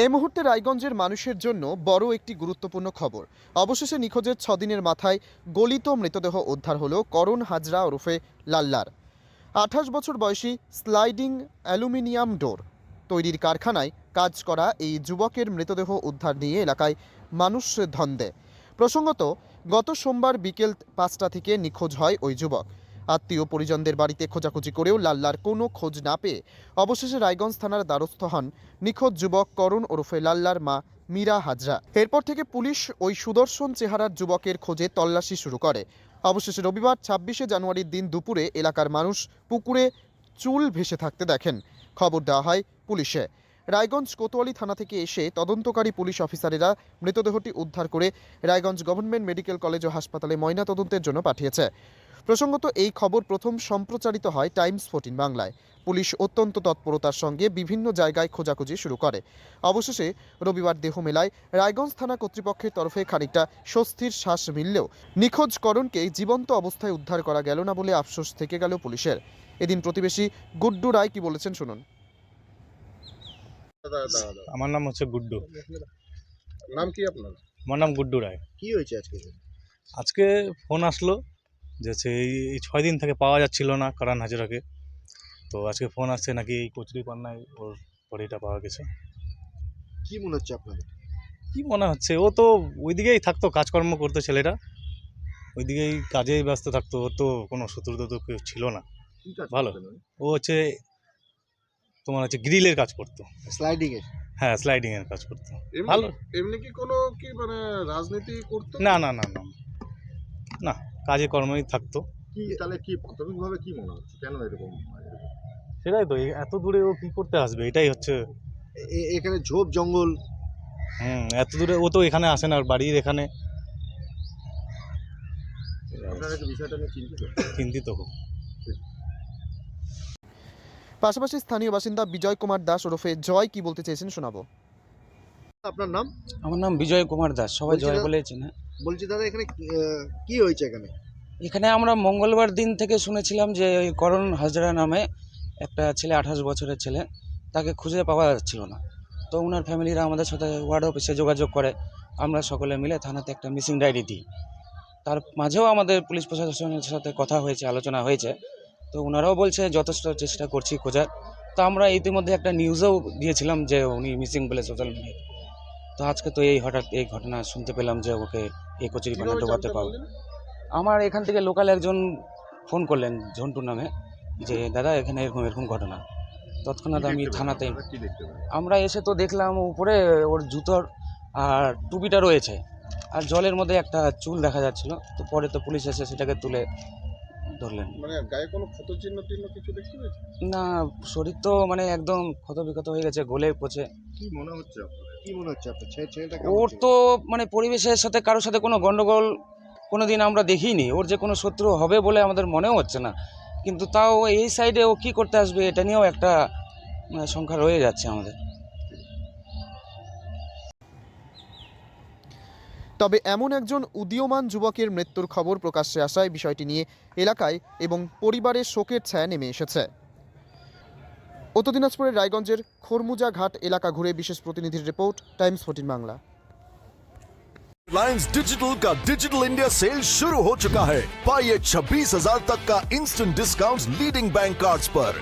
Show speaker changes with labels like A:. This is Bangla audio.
A: এই মুহূর্তে রায়গঞ্জের মানুষের জন্য বড় একটি গুরুত্বপূর্ণ খবর। অবশেষে নিখোঁজের ছদিনের মাথায় গলিত মৃতদেহ উদ্ধার হলো করণ হাজরা ওরফে লাল্লার। আঠাশ বছর বয়সী স্লাইডিং অ্যালুমিনিয়াম ডোর তৈরির কারখানায় কাজ করা এই যুবকের মৃতদেহ উদ্ধার নিয়ে এলাকায় মানুষ ধন্দে। প্রসঙ্গত, গত সোমবার বিকেল পাঁচটা থেকে নিখোঁজ হয় ওই যুবক। আত্মীয় পরিজনদের বাড়িতে খোঁজাখুঁজি করেও লাল্লার কোনো খোঁজ না পেয়ে অবশেষে রায়গঞ্জ থানার দ্বারস্থ হন নিখোঁজ যুবক করণ ওরফে লাল্লার মা মীরা হাজরা। এরপর থেকে পুলিশ ওই সুদর্শন চেহারার যুবকের খোঁজে তল্লাশি শুরু করে। অবশেষে রবিবার ছাব্বিশে জানুয়ারির দিন দুপুরে এলাকার মানুষ পুকুরে চুল ভেসে থাকতে দেখেন। খবর দেওয়া হয় পুলিশে। রায়গঞ্জ কোতোয়ালি থানা থেকে এসে তদন্তকারী পুলিশ অফিসারেরা মৃতদেহটি উদ্ধার করে রায়গঞ্জ গভর্নমেন্ট মেডিকেল কলেজ ও হাসপাতালে ময়নাতদন্তের জন্য পাঠিয়েছে। প্রসঙ্গত এই খবর প্রথম সম্প্রচারিত হয় টাইমস ফোর্টিন বাংলায়। পুলিশ অত্যন্ত তৎপরতার সঙ্গে বিভিন্ন জায়গায় খোঁজাখুঁজি শুরু করে। অবশেষে রবিবার দেহ মেলায় রায়গঞ্জ থানা কর্তৃপক্ষের তরফে খানিকটা স্বস্তির শ্বাস মিললেও নিখোঁজ করণকে জীবন্ত অবস্থায় উদ্ধার করা গেল না বলে আফসোস থেকে গেল পুলিশের। এদিন প্রতিবেশী গুড্ডু রায় কি বলেছেন শুনুন।
B: দাদা দাদা দাদা।
C: আমার নাম হচ্ছে গুড্ডু।
B: নাম কি আপনার?
C: আমার নাম গুড্ডু রায়।
B: কি হয়েছে আজকে?
C: আজকে ফোন আসলো যে হচ্ছে এই ছয় দিন থেকে পাওয়া যাচ্ছিল না কারান হাজরাকে। তো আজকে ফোন আসছে নাকি এই কচুরি পান্নায় ওর বডিটা পাওয়া গেছে।
B: কি মনে হচ্ছে আপনার
C: কি মনে হচ্ছে? ও তো ওইদিকেই থাকতো কাজকর্ম করতো ছেলেটা ওইদিকেই কাজেই ব্যস্ত থাকতো ওর তো কোনো শত্রুতা তো কেউ ছিল না। ভালো। ও হচ্ছে তোমার হচ্ছে গ্রিলের কাজ করতো।
B: স্লাইডিং এর?
C: হ্যাঁ স্লাইডিংয়ের কাজ করতো। ভালো।
B: এমনি কি কোনো কি মানে রাজনীতি করতো?
C: না না না না। না কাজে কর্মই থাকতো।
B: কি তাহলে কি প্রাথমিকভাবে কি মনে হচ্ছে? কেন এরকম
C: সেটাই তো এত দূরে ও কি করতে আসবে? এটাই হচ্ছে
B: এখানে ঝোপ জঙ্গল।
C: হুম এত দূরে ও তো এখানে আসে না বাড়ির এখানে।
B: আপনারা বিষয়টা চিন্তিত?
C: চিন্তিত খুব।
A: পাশাপাশি স্থানীয় বাসিন্দা বিজয় কুমার দাস ওরফে জয় কি বলতে চেয়েছেন শোনাবো।
B: আপনার নাম?
D: আমার নাম বিজয় কুমার দাস সবাই জয় বলে চেনে।
B: বলছি দাদা এখানে কি, হয়েছে এখানে?
D: এখানে আমরা মঙ্গলবার দিন থেকে শুনেছিলাম যে ওই করণ হাজরা নামে একটা ছেলে আঠাশ বছরের ছেলে তাকে খুঁজে পাওয়া যাচ্ছিল না। তো ওনার ফ্যামিলিরা আমাদের সাথে ওয়ার্ড অফিসে যোগাযোগ করে। আমরা সকলে মিলে থানাতে একটা মিসিং ডায়েরি দিই। তার মাঝেও আমাদের পুলিশ প্রশাসনের সাথে কথা হয়েছে আলোচনা হয়েছে। তো ওনারাও বলছে যথেষ্ট চেষ্টা করছি খোঁজার। তো আমরা ইতিমধ্যে একটা নিউজেও দিয়েছিলাম যে উনি মিসিং বলে সোশ্যাল মিডিয়ায় তো আজকে তো এই হঠাৎ এই ঘটনা শুনতে পেলাম যে ওকে এই কচুরি পানা ডোবাতে পাবো আমার এখান থেকে লোকাল একজন ফোন করলেন ঝন্টু নামে যে দাদা এখানে এরকম এরকম ঘটনা। তৎক্ষণাৎ আমি থানাতে? আমরা এসে তো দেখলাম উপরে ওর জুতোর আর টুপিটা রয়েছে। আর জলের মধ্যে একটা চুল দেখা যাচ্ছিল তো পরে তো পুলিশ এসে সেটাকে তুলে ধরলেন।
B: মানে গায়ে কোনো ক্ষত চিহ্ন টিহ্ন কিছু দেখতে
D: না শরীর তো মানে একদম ক্ষত বিক্ষত হয়ে গেছে গলে পচে।
B: কি মনে হচ্ছে আপনার কি মনে হচ্ছে আপনার
D: ওর তো মানে পরিবেশের সাথে কারোর সাথে কোনো গন্ডগোল কোনো দিন আমরা দেখিনি। ওর যে কোনো শত্রু হবে বলে আমাদের মনেও হচ্ছে না। কিন্তু তাও এই সাইডে ও কী করতে আসবে এটা নিয়েও একটা মানে, সংখ্যা রয়ে যাচ্ছে আমাদের।
A: তবে এমন একজন উদীয়মান যুবকের মৃত্যুর খবর প্রকাশ্যে আসায় বিষয়টি নিয়ে এলাকায় এবং পরিবারের শোকের ছায়া নেমে এসেছে। উত্তর দিনাজপুরের রায়গঞ্জের খরমুজা ঘাট এলাকা ঘুরে বিশেষ প্রতিনিধির report Times fourteen Bangla
E: Reliance digital का डिजिटल इंडिया सेल शुरू हो चुका है पाइए छब्बीस हजार तक का instant discount leading bank cards पर